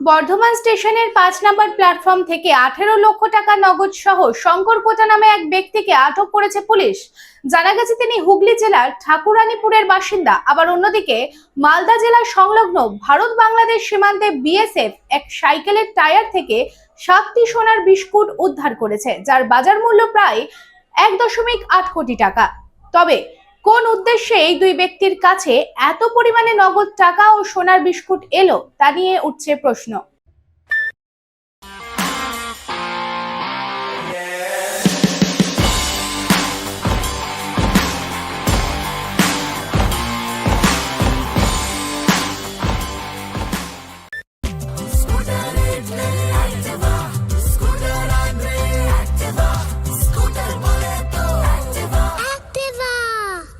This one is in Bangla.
বর্ধমান স্টেশনের পাঁচ নম্বর প্ল্যাটফর্ম থেকে আঠেরো লক্ষ টাকা নগদ সহ শঙ্কর কোটা নামে এক ব্যক্তিকে আটক করেছে পুলিশ। জানা গেছে তিনি হুগলি জেলার ঠাকুরানীপুরের বাসিন্দা। আবার অন্যদিকে মালদা জেলার সংলগ্ন ভারত বাংলাদেশ সীমান্তে বিএসএফ এক সাইকেলের টায়ার থেকে সাতটি সোনার বিস্কুট উদ্ধার করেছে, যার বাজার মূল্য প্রায় এক দশমিক আট কোটি টাকা। তবে কোন উদ্দেশ্যে এই দুই ব্যক্তির কাছে এত পরিমাণে নগদ টাকা ও সোনার বিস্কুট এলো তা নিয়ে উঠছে প্রশ্ন।